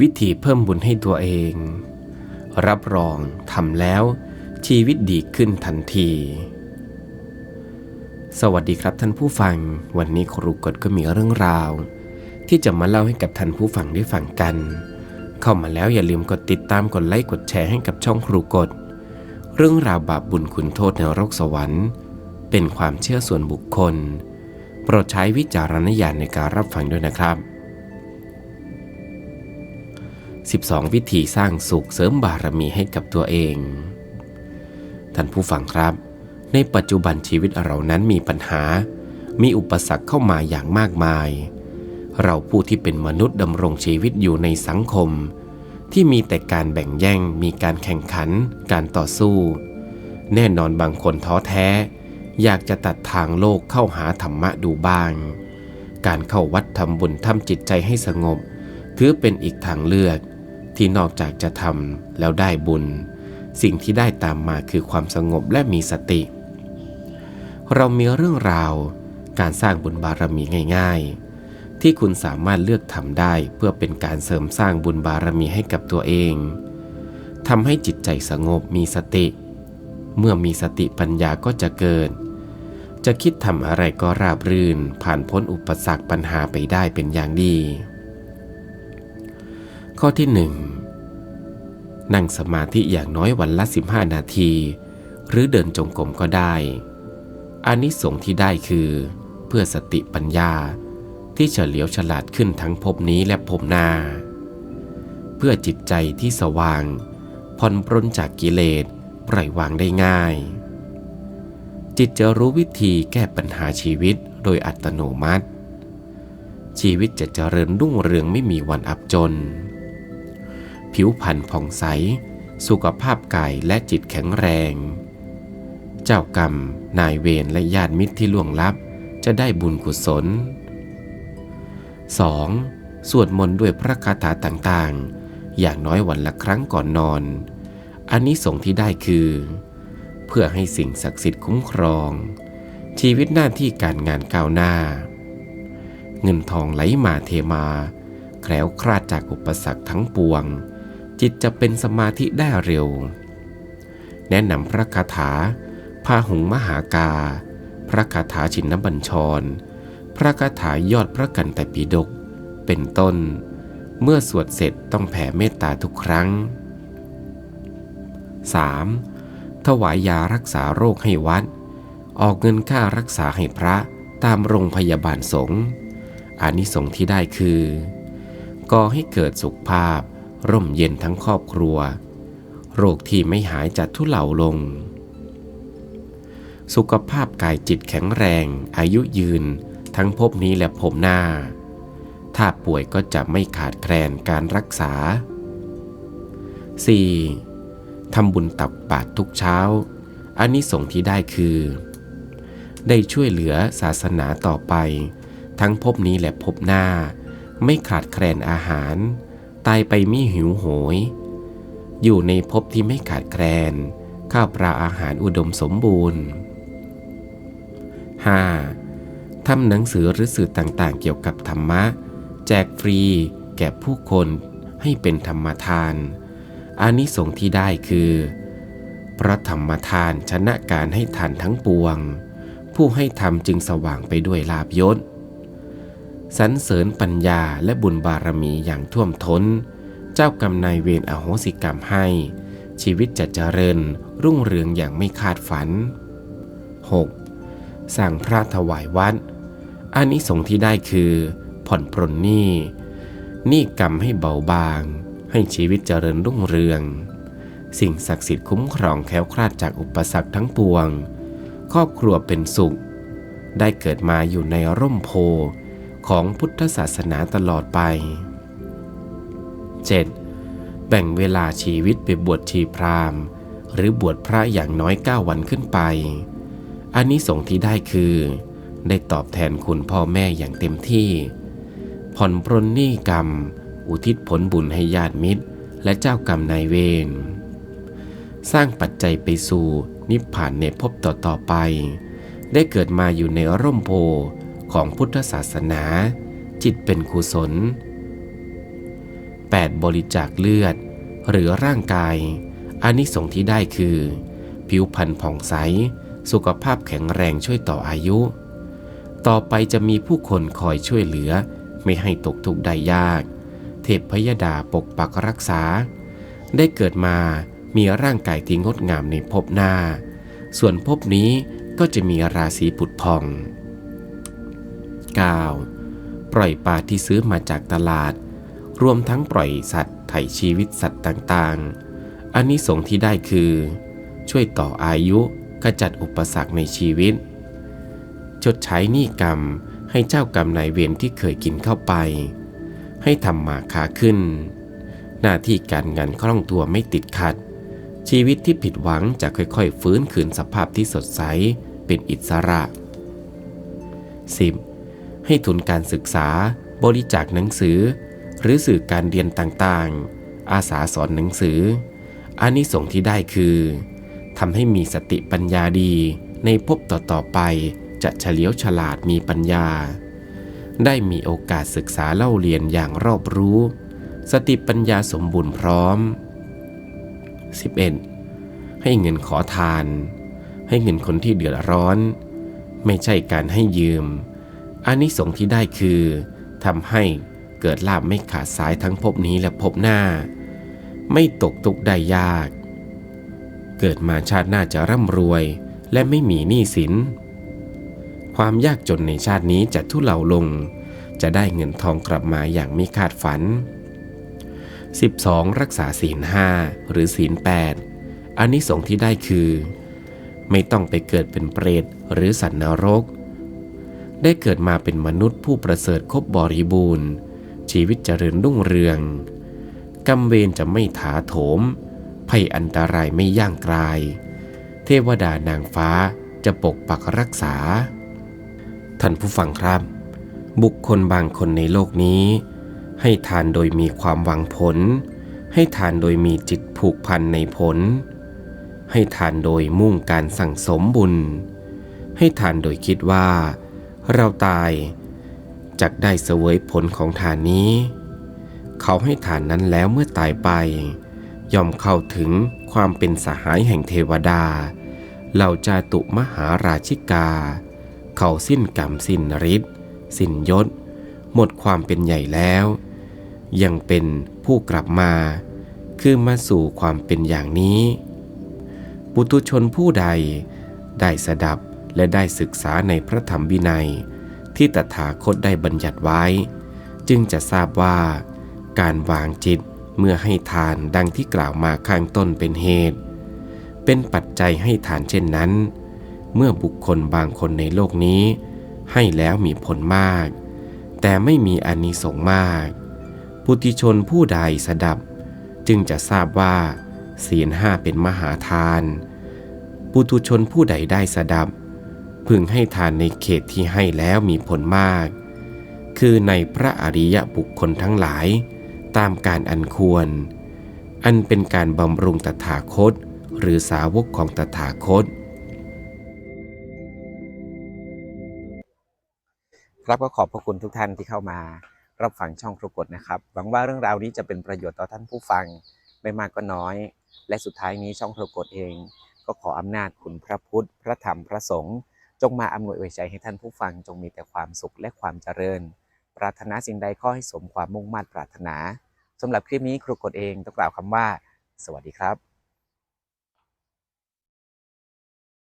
วิธีเพิ่มบุญให้ตัวเอง รับรองทำแล้วชีวิตดีขึ้นทันที สวัสดีครับท่านผู้ฟัง วันนี้ครูกฎก็มีเรื่องราว ที่จะมาเล่าให้กับท่านผู้ฟังได้ฟังกัน เข้ามาแล้วอย่าลืมกดติดตามกดไลค์กดแชร์ให้กับช่องครูกฎเรื่องราวบาปบุญคุณโทษในโรกสวรรค์ เป็นความเชื่อส่วนบุคคล โปรดใช้วิจารณญาณในการรับฟังด้วยนะครับ 12 วิธีสร้างสุขเสริมบารมีให้กับตัวเอง ท่านผู้ฟังครับ ในปัจจุบันชีวิตเรานั้นมีปัญหา มีอุปสรรคเข้ามาอย่างมากมาย เราผู้ที่เป็นมนุษย์ดำรงชีวิตอยู่ในสังคม ที่มีแต่การแบ่งแย่ง มีการแข่งขัน การต่อสู้ แน่นอนบางคนท้อแท้ อยากจะตัดทางโลกเข้าหาธรรมะดูบ้าง การเข้าวัดทำบุญทำจิตใจให้สงบถือเป็นอีกทางเลือก ที่นอกจากจะทำแล้วได้บุญ สิ่งที่ได้ตามมาคือความสงบและมีสติ เรามีเรื่องราวการสร้างบุญบารมีง่าย ๆ ที่คุณสามารถเลือกทำได้เพื่อเป็นการเสริมสร้างบุญบารมีให้กับตัวเองทำให้จิตใจสงบมีสติ เมื่อมีสติปัญญาก็จะเกิด จะคิดทำอะไรก็ราบรื่นผ่านพ้นอุปสรรคปัญหาไปได้เป็นอย่างดี ข้อที่หนึ่งนั่งสมาธิอย่างน้อยวันละ 15 นาที หรือเดินจงกรมก็ได้อานิสงส์ที่ได้คือ เพื่อสติปัญญาที่เฉลียวฉลาดขึ้นทั้งภพนี้และภพหน้า เพื่อจิตใจที่สว่างผ่อนปรนจากกิเลสปล่อยวางได้ง่าย จิตจะรู้วิธีแก้ปัญหาชีวิตโดยอัตโนมัติ ชีวิตจะเจริญรุ่งเรืองไม่มีวันอับจน ผิวพรรณผ่องใส สุขภาพกายและจิตแข็งแรง เจ้ากรรม นายเวรและญาติมิตรที่ล่วงลับจะได้บุญกุศล 2. สวดมนต์ด้วยพระคาถาต่างๆ อย่างน้อยวันละครั้งก่อนนอน อันนี้ส่งที่ได้คือ เพื่อให้สิ่งศักดิ์สิทธิ์คุ้มครอง ชีวิตหน้าที่การงานก้าวหน้า เงินทองไหลมาเทมา แคล้วคลาดจากอุปสรรคทั้งปวง จิตจะเป็นสมาธิได้เร็ว แนะนำพระคาถาพาหุงมหากา พระคาถาชินนบัญชร พระคาถายอดพระกันแต่ปีดก เป็นต้น เมื่อสวดเสร็จต้องแผ่เมตตาทุกครั้ง 3. ถวายยารักษาโรคให้วัด ออกเงินค่ารักษาให้พระตามโรงพยาบาลสงฆ์อานิสงส์ที่ได้คือ ก่อให้เกิดสุขภาพ ร่มเย็นทั้งครอบครัว โรคที่ไม่หายจะทุเลาลง สุขภาพกายจิตแข็งแรง อายุยืนทั้งภพนี้และภพหน้า ถ้าป่วยก็จะไม่ขาดแคลนการรักษา 4. ทำบุญตับบาตรทุกเช้าอันนี้ส่งที่ได้คือ ได้ช่วยเหลือศาสนาต่อไป ทั้งภพนี้และภพหน้า ไม่ขาดแคลนอาหาร ตายไปไม่หิวโหย อยู่ในภพที่ไม่ขาดแคลน ข้าวปลาอาหารอุดมสมบูรณ์ 5. ทำหนังสือหรือสื่อต่างๆ เกี่ยวกับธรรมะ แจกฟรีแก่ผู้คนให้เป็นธรรมทานอานิสงส์ที่ได้คือเพราะธรรมทานชนะการให้ทานทั้งปวง ผู้ให้ทำจึงสว่างไปด้วยลาบยศ สรรเสริญปัญญาและบุญบารมีอย่างท่วมท้น เจ้ากรรมนายเวรอโหสิกรรมให้ ชีวิตจะเจริญรุ่งเรืองอย่างไม่คาดฝัน 6. สั่งพระถวายวัดอานิสงส์ที่ได้คือ ผ่อนปรนหนี้หนี้กรรมให้เบาบาง ให้ชีวิตเจริญรุ่งเรือง สิ่งศักดิ์สิทธิ์คุ้มครองแคล้วคลาดจากอุปสรรคทั้งปวง ครอบครัวเป็นสุข ได้เกิดมาอยู่ในร่มโพ ของพุทธศาสนาตลอดไป 7. แบ่งเวลาชีวิตไปบวชชีพราหมณ์ หรือบวชพระอย่างน้อย 9 วันขึ้นไป อันนี้สงที่ได้คือ ได้ตอบแทนคุณพ่อแม่อย่างเต็มที่ ผ่อนปรนหนี้กรรม อุทิศผลบุญให้ญาติมิตร และเจ้ากรรมนายเวร สร้างปัจจัยไปสู่นิพพานในภพต่อๆไป ได้เกิดมาอยู่ในร่มโพ ของพุทธศาสนา จิตเป็นกุศล 8. บริจาคเลือด หรือร่างกายอานิสงส์ที่ได้คือ ผิวพรรณผ่องใส สุขภาพแข็งแรงช่วยต่ออายุ ต่อไปจะมีผู้คนคอยช่วยเหลือ ไม่ให้ตกทุกข์ได้ยาก เทพพยดาปกปักรักษา ได้เกิดมามีร่างกายที่งดงามในภพหน้า ส่วนภพนี้ก็จะมีราศีผุดพอง 9. ปล่อยปลาที่ซื้อมาจากตลาด รวมทั้งปล่อยสัตว์ไถ่ชีวิตสัตว์ต่างๆอันนี้สงส์ที่ได้คือ ช่วยต่ออายุขจัดอุปสรรคในชีวิต ชดใช้หนี้กรรมให้เจ้ากรรมนายเวรที่เคยกินเข้าไป ให้ทำมาค้าขึ้น หน้าที่การงานคล่องตัวไม่ติดขัด ชีวิตที่ผิดหวังจะค่อยๆ ฟื้นคืนสภาพที่สดใสเป็นอิสระ 10. ให้ทุนการศึกษา บริจาคหนังสือ หรือสื่อการเรียนต่างๆ อาสาสอนหนังสืออานิสงส์ที่ได้คือทำให้มีสติปัญญาดี ในภพต่อๆไปจะเฉลียวฉลาดมีปัญญา ได้มีโอกาสศึกษาเล่าเรียนอย่างรอบรู้ สติปัญญาสมบูรณ์พร้อม 11. ให้เงินขอทาน ให้เงินคนที่เดือดร้อน ไม่ใช่การให้ยืม อานิสงส์ที่ได้คือทำให้เกิดลาบไม่ขาดสายทั้งภพนี้และภพหน้า ไม่ตกทุกข์ได้ยาก เกิดมาชาติหน้าจะร่ำรวย และไม่มีหนี้สิน ความยากจนในชาตินี้จะทุเลาลง จะได้เงินทองกลับมาอย่างไม่คาดฝัน 12. รักษาศีลห้าหรือศีล8อันนี้สงส์ที่ได้คือ ไม่ต้องไปเกิดเป็นเปรตหรือสัตว์นรก ได้เกิดมาเป็นมนุษย์ผู้ประเสริฐครบบริบูรณ์ ชีวิตเจริญรุ่งเรืองกรรมเวรจะไม่ถาโถม ภัยอันตรายไม่ย่างกลาย เทวดานางฟ้าจะปกปักรักษา ท่านผู้ฟังครับ บุคคลบางคนในโลกนี้ ให้ทานโดยมีความหวังผล ให้ทานโดยมีจิตผูกพันในผล ให้ทานโดยมุ่งการสั่งสมบุญ ให้ทานโดยคิดว่า เราตายจักได้เสวยผลของทานนี้ เขาให้ทานนั้นแล้วเมื่อตายไป ย่อมเข้าถึงความเป็นสหายแห่งเทวดา เหล่าจาตุมหาราชิกา เขาสิ้นกรรมสิ้นฤทธิ์สิ้นยศ หมดความเป็นใหญ่แล้ว ยังเป็นผู้กลับมา คือมาสู่ความเป็นอย่างนี้ ปุตุชนผู้ใดได้สดับ และได้ศึกษาในพระธรรมวินัย ที่ตถาคตได้บัญญัติไว้ จึงจะทราบว่า การวางจิตเมื่อให้ทานดังที่กล่าวมาข้างต้นเป็นเหตุ เป็นปัจจัยให้ทานเช่นนั้น เมื่อบุคคลบางคนในโลกนี้ ให้แล้วมีผลมาก แต่ไม่มีอานิสงส์มาก ปุติชนผู้ใดสดับ จึงจะทราบว่า ศีลห้าเป็นมหาทาน ปุตุชนผู้ใดได้สดับ พึงให้ทานในเขตที่ให้แล้วมีผลมาก คือในพระอริยบุคคลทั้งหลาย ตามการอันควร อันเป็นการบำรุงตถาคต หรือสาวกของตถาคตครับก็ขอบพระคุณทุกท่านที่เข้ามารับฟังช่องครกฎนะครับ หวังว่าเรื่องราวนี้จะเป็นประโยชน์ต่อท่านผู้ฟังไม่มากก็น้อย และสุดท้ายนี้ช่องครกฎเอง ก็ขออำนาจคุณพระพุทธ พระธรรม พระสงฆ์ จงมาอำนวยอวยใจให้ท่านผู้ฟังจงมีแต่ความสุขและความเจริญ ปรารถนาสิ่งใดขอให้สมความมุ่งมั่นปรารถนาสำหรับคลิปนี้ครูกฎเองต้องกล่าวคำว่า สวัสดีครับ